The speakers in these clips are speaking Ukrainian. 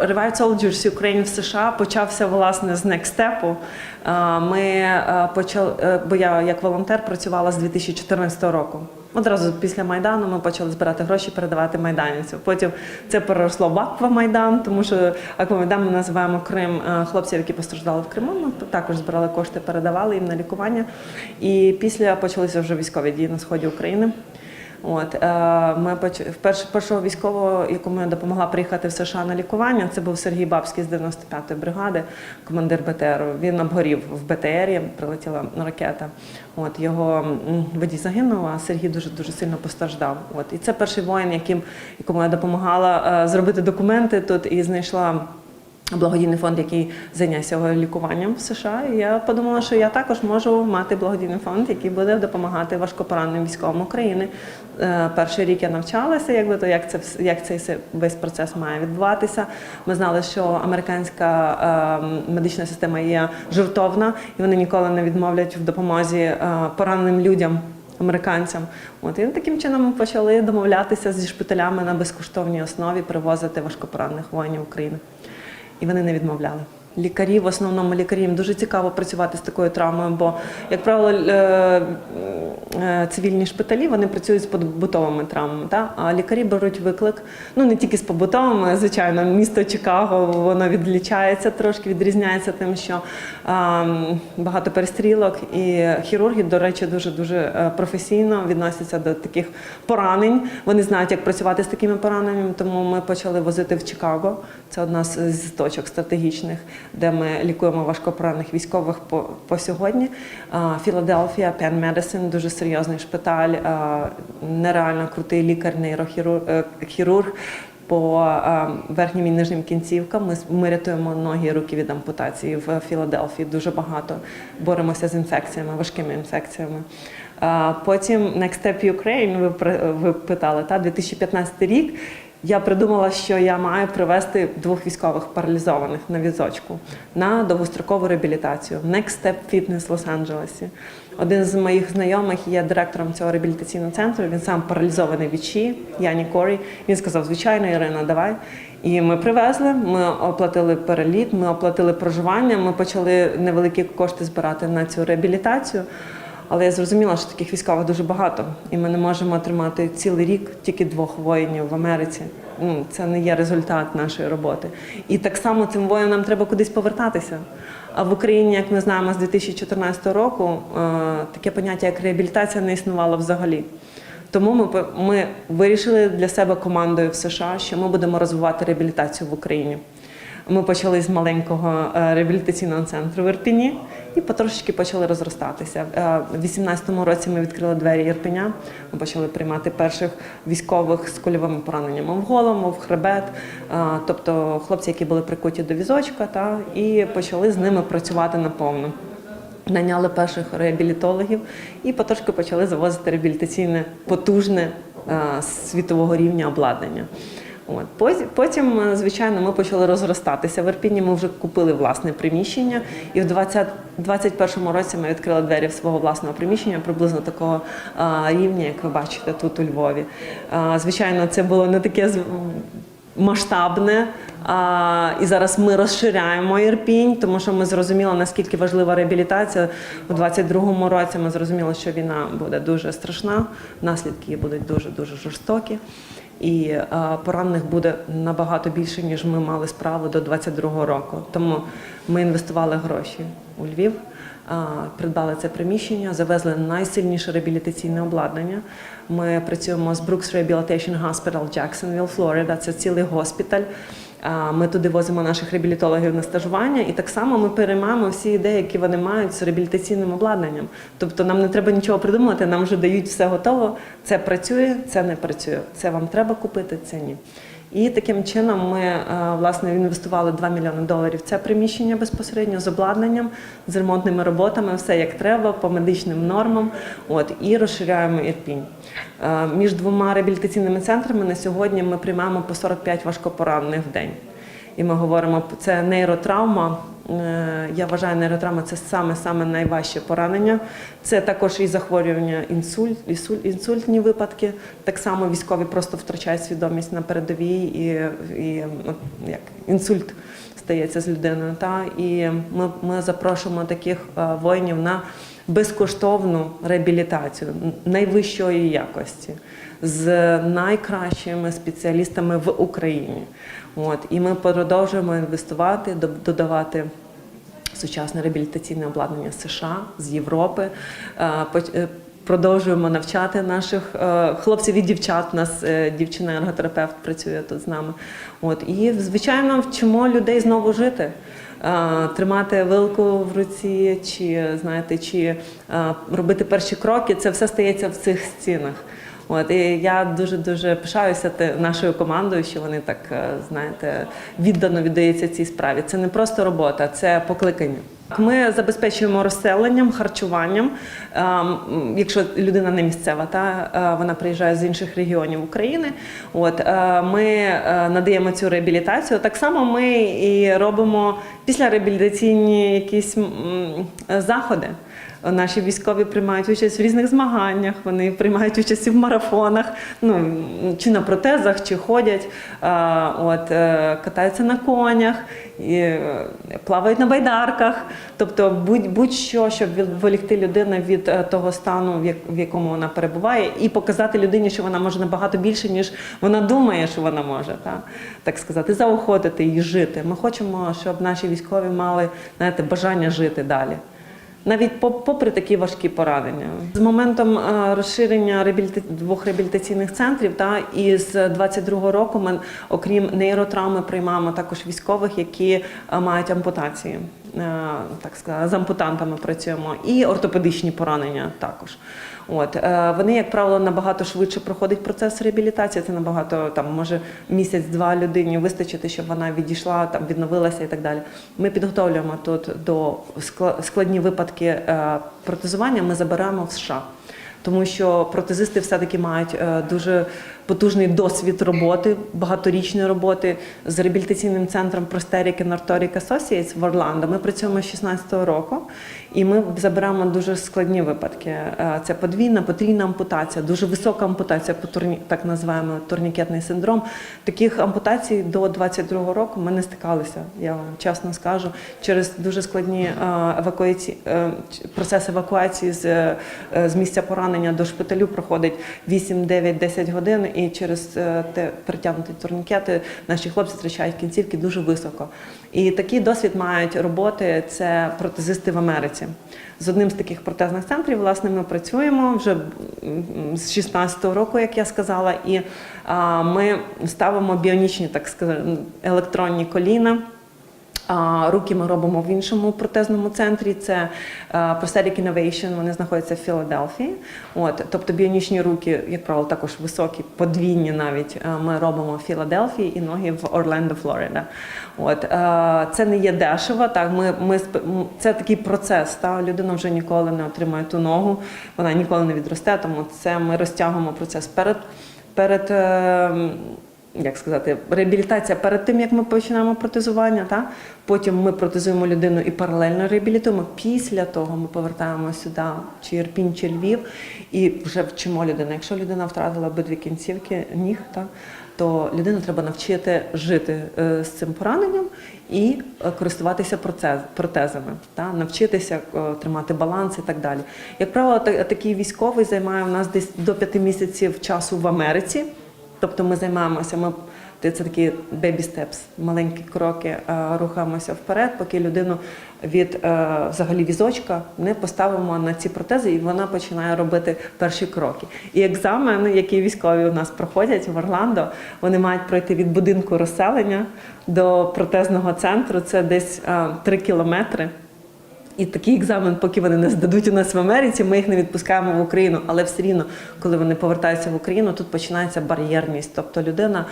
Revive Soldiers Ukraine в США почався власне з. Е, Ми е, почали, е, бо я як волонтер працювала з 2014 року. Одразу після Майдану ми почали збирати гроші, передавати майданівців. Потім це переросло в Аквамайдан, тому що Аквамайдан ми називаємо Крим е, хлопців, які постраждали в Криму. Ми також збирали кошти, передавали їм на лікування. І після почалися вже військові дії на сході України. От е, ми вперше першого військового, якому я допомогла приїхати в США на лікування. Це був Сергій Бабський з 95-ї бригади, командир БТРу. Він обгорів в БТРі, прилетіла ракета. От його водій загинув, а Сергій дуже дуже сильно постраждав. От і це перший воїн, яким якому я допомагала е, зробити документи тут і знайшла. Благодійний фонд, який зайнявся лікуванням в США, і я подумала, що я також можу мати благодійний фонд, який буде допомагати важкопораненим військовим України. Е, Перший рік я навчалася, якби то як це як цей весь процес має відбуватися. Ми знали, що американська е, медична система є жертовна, і вони ніколи не відмовлять в допомозі е, пораненим людям. Американцям, от і таким чином ми почали домовлятися зі шпиталями на безкоштовній основі привозити важкопоранених воїнів України і вони не відмовляли. Лікарі, в основному лікарі, їм дуже цікаво працювати з такою травмою, бо, як правило, е, цивільні шпиталі вони працюють з побутовими травмами. Та? А лікарі беруть виклик, ну не тільки з побутовими, звичайно, місто Чикаго воно відлічається трошки, відрізняється тим, що е, багато перестрілок, і хірурги, до речі, дуже дуже професійно відносяться до таких поранень. Вони знають, як працювати з такими пораненнями, тому ми почали возити в Чикаго. Це одна з точок стратегічних, де ми лікуємо важкопоранених військових по, по сьогодні. Філадельфія, Penn Medicine, дуже серйозний шпиталь, нереально крутий лікар, нейрохірург е. По верхнім і нижнім кінцівкам ми, ми рятуємо ноги і руки від ампутації в Філадельфії. Дуже багато боремося з інфекціями, важкими інфекціями. Потім Next Step Ukraine, ви, ви питали, та 2015 рік. Я придумала, що я маю привезти двох військових паралізованих на візочку на довгострокову реабілітацію в Next Step Fitness Лос-Анджелесі. Один з моїх знайомих є директором цього реабілітаційного центру. Він сам паралізований шиї, Яні Корі. Він сказав: звичайно, Ірина, давай. І ми привезли. Ми оплатили переліт, ми оплатили проживання. Ми почали невеликі кошти збирати на цю реабілітацію. Але я зрозуміла, що таких військових дуже багато, і ми не можемо тримати цілий рік тільки двох воїнів в Америці. Ну це не є результат нашої роботи. І так само цим воїнам треба кудись повертатися. А в Україні, як ми знаємо, з 2014 року е, таке поняття як реабілітація не існувало взагалі. Тому ми, ми вирішили для себе командою в США, що ми будемо розвивати реабілітацію в Україні. Ми почали з маленького е, реабілітаційного центру в Ірпіні і потрошечки почали розростатися. Е, У 2018 році ми відкрили двері Ірпеня. Ми почали приймати перших військових з кульовими пораненнями в голову, в хребет, е, тобто хлопці, які були прикуті до візочка, та і почали з ними працювати наповну. Наняли перших реабілітологів і потрошки почали завозити реабілітаційне потужне світового рівня обладнання. От. Потім- е, звичайно, ми почали розростатися. В Ірпіні ми вже купили власне приміщення, і в 2021 році ми відкрили двері свого власного приміщення, приблизно такого е, рівня, як ви бачите тут у Львові. Е, Звичайно, це було не таке масштабне. А, і зараз ми розширяємо Ірпінь, тому що ми зрозуміли, наскільки важлива реабілітація. У 22-му році ми зрозуміли, що війна буде дуже страшна, наслідки будуть дуже дуже жорстокі. І а, поранених буде набагато більше, ніж ми мали справу до 22-го року. Тому ми інвестували гроші у Львів, а, придбали це приміщення, завезли найсильніше реабілітаційне обладнання. Ми працюємо з Brooks Rehabilitation Hospital Jacksonville, Флорида. Це цілий госпіталь. Ми туди возимо наших реабілітологів на стажування, і так само ми переймаємо всі ідеї, які вони мають з реабілітаційним обладнанням. Тобто нам не треба нічого придумувати, нам вже дають все готово. Це працює, це не працює. Це вам треба купити, це ні. І таким чином ми е, власне інвестували 2 мільйони доларів в це приміщення безпосередньо з обладнанням, з ремонтними роботами, все як треба, по медичним нормам. От і розширяємо Ірпінь. Е, Між двома реабілітаційними центрами на сьогодні ми приймаємо по 45 важкопоранених в день. І ми говоримо, це нейротравма, Я вважаю, нейротравма це саме саме найважче поранення. Це також і захворювання інсульт, інсуль- інсультні випадки. Так само військові просто втрачають свідомість на передовій і, і як інсульт стається з людиною. Та і ми, ми запрошуємо таких е, воїнів на безкоштовну реабілітацію найвищої якості з найкращими спеціалістами в Україні. От і ми продовжуємо інвестувати, додавати. Сучасне реабілітаційне обладнання США з Європи. Е, е, Продовжуємо навчати наших е, хлопців і дівчат. У нас дівчина-ерготерапевт працює тут з нами. От і звичайно вчимо людей знову жити. Е, Тримати вилку в руці, чи знаєте, чи е, робити перші кроки, це все стається в цих стінах. От і я дуже дуже пишаюся нашою командою, що вони так е, знаєте віддано віддаються цій справі. Це не просто робота, це покликання. Ми забезпечуємо розселенням, харчуванням. Ем, Якщо людина не місцева, та е, вона приїжджає з інших регіонів України. От е, ми е, надаємо цю реабілітацію. Так само ми і робимо післяреабілітаційні якісь заходи. Наші військові приймають участь в різних змаганнях, вони приймають участь і в марафонах, ну чи на протезах, чи ходять, от катаються на конях, плавають на байдарках. Тобто будь- будь-що, щоб відволікти людину від е, того стану, в в якому вона перебуває, і показати людині, що вона може набагато більше, ніж вона думає, що вона може, так, так сказати, заохотити її жити. Ми хочемо, щоб наші військові мали знаєте, бажання жити далі. Навіть по- попри такі важкі поранення, з моментом е, розширення двох реабілітаційних центрів, та і з 22-го року ми, окрім нейротравми, приймаємо також військових, які е, мають ампутації. Е, Так сказати, з ампутантами працюємо, і ортопедичні поранення також. От е, вони, як правило, набагато швидше проходить процес реабілітації. Це набагато там може місяць-два людині вистачити, щоб вона відійшла, там відновилася і так далі. Ми підготовлюємо тут до складні випадки е, протезування. Ми забираємо в США. Тому що протезисти все-таки мають е, дуже потужний досвід роботи, багаторічної роботи з реабілітаційним центром Prosteric and Orthoric Associates в Орландо. Ми працюємо з 16-го року, і ми забираємо дуже складні випадки. Е, Це подвійна, потрійна ампутація, дуже висока ампутація, по турні- так називаємо турнікетний синдром. Таких ампутацій до 22-го року ми не стикалися. Я вам чесно скажу, через дуже складні е, евакуації, е, процес евакуації з, з місця поранення до шпиталю проходить 8, 9, 10 годин, і через те притягнуті турнікети наші хлопці втрачають кінцівки дуже високо. І такий досвід мають роботи це протезисти в Америці. З одним з таких протезних центрів, власне, ми працюємо вже з 16-го року, як я сказала, і ми ставимо біонічні, так сказати, електронні коліна. Руки ми робимо в іншому протезному центрі. Це е, Prosthetic Innovation, вони знаходяться в Філадельфії. От, тобто біонічні руки, як правило, також високі, подвійні навіть е, ми робимо в Філадельфії і ноги в Орлендо, Флорида. От, е, це не є дешево. Так, ми, ми, це такий процес. Та? Людина вже ніколи не отримає ту ногу, вона ніколи не відросте, тому це ми розтягуємо процес перед. перед е, як сказати, реабілітація перед тим, як ми починаємо протезування, та? потім ми протезуємо людину і паралельно реабілітуємо. Після того ми повертаємо сюди чи Ірпінь, чи Львів і вже вчимо людину. Якщо людина втратила обидві кінцівки ніг, та? то людину треба навчити жити е, з цим пораненням і е, користуватися протезами, та? навчитися е, тримати баланс і так далі. Як правило, та- такий військовий займає у нас десь до п'яти місяців часу в Америці. Тобто ми займаємося, ми це такі baby steps, маленькі кроки, е, рухаємося вперед, поки людину від е, взагалі візочка не поставимо на ці протези, і вона починає робити перші кроки. І екзамен, який військові у нас проходять в Орландо, вони мають пройти від будинку розселення до протезного центру. Це десь е, 3 кілометри. І такий екзамен, поки вони не здадуть у нас в Америці, ми їх не відпускаємо в Україну. Але все рівно, коли вони повертаються в Україну, тут починається бар'єрність. Тобто людина,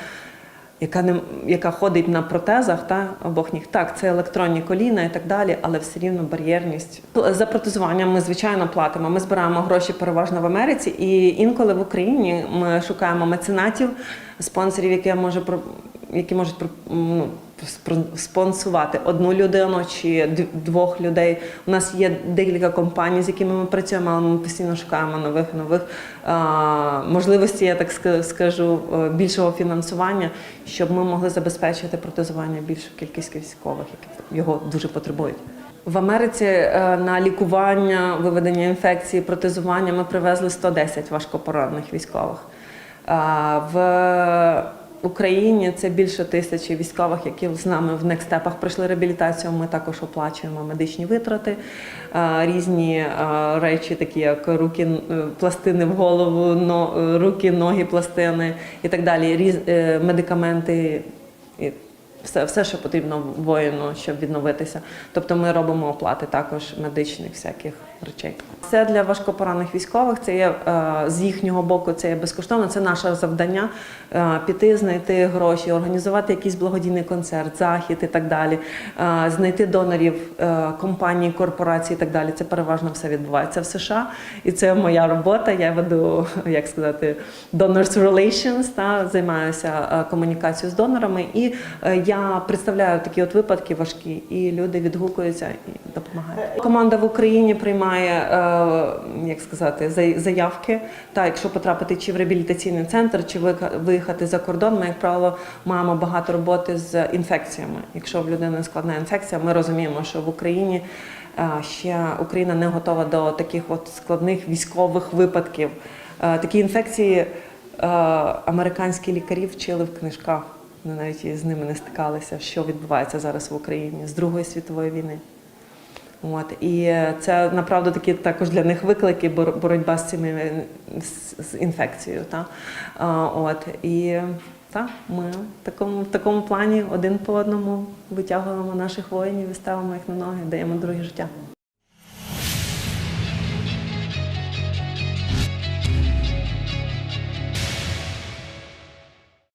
яка не яка ходить на протезах, та обох ніг, так, це електронні коліна і так далі, але все рівно бар'єрність. За протезування ми звичайно платимо. Ми збираємо гроші переважно в Америці, і інколи в Україні ми шукаємо меценатів, спонсорів, які може які можуть ну, спонсувати одну людину чи двох людей. У нас є декілька компаній, з якими ми працюємо, але ми постійно шукаємо нових нових можливостей, я так скажу, е, більшого фінансування, щоб ми могли забезпечити протезування більшу кількість військових, які його дуже потребують. В Америці е, на лікування, виведення інфекції, протезування ми привезли 110 важкопоранених військових. В Україні це більше тисячі військових, які з нами в некстепах пройшли реабілітацію. Ми також оплачуємо медичні витрати, різні речі, такі як руки, е, пластини в голову, е, руки, ноги, пластини і так далі. Різ, е, медикаменти. І все, все, що потрібно воїну, щоб відновитися. Тобто ми робимо оплати також медичних всяких речей. Це для важкопоранених військових. Це є е, з їхнього боку, це є безкоштовно. Це наше завдання е, піти, знайти гроші, організувати якийсь благодійний концерт, захід і так далі, е, знайти донорів компаній, корпорацій і так далі. Це переважно все відбувається в США, і це моя робота. Я веду, як сказати, donors relations, та займаюся комунікацією з донорами. І я представляю такі от випадки важкі, і люди відгукуються і допомагають. Команда в Україні приймає, е, як сказати, заявки. Та якщо потрапити чи в реабілітаційний центр, чи виїхати за кордон, ми, як правило, маємо багато роботи з інфекціями. Якщо в людини складна інфекція, ми розуміємо, що в Україні. е, Ще Україна не готова до таких от складних військових випадків. Е, Такі інфекції американські лікарі вчили в книжках. Вони навіть з ними не стикалися, що відбувається зараз в Україні з Другої світової війни. От і це направду такі також для них виклики, бор- боротьба з цими з інфекцією. Та? От і та, ми в такому, в такому плані один по одному витягуємо наших воїнів і ставимо їх на ноги, даємо друге життя.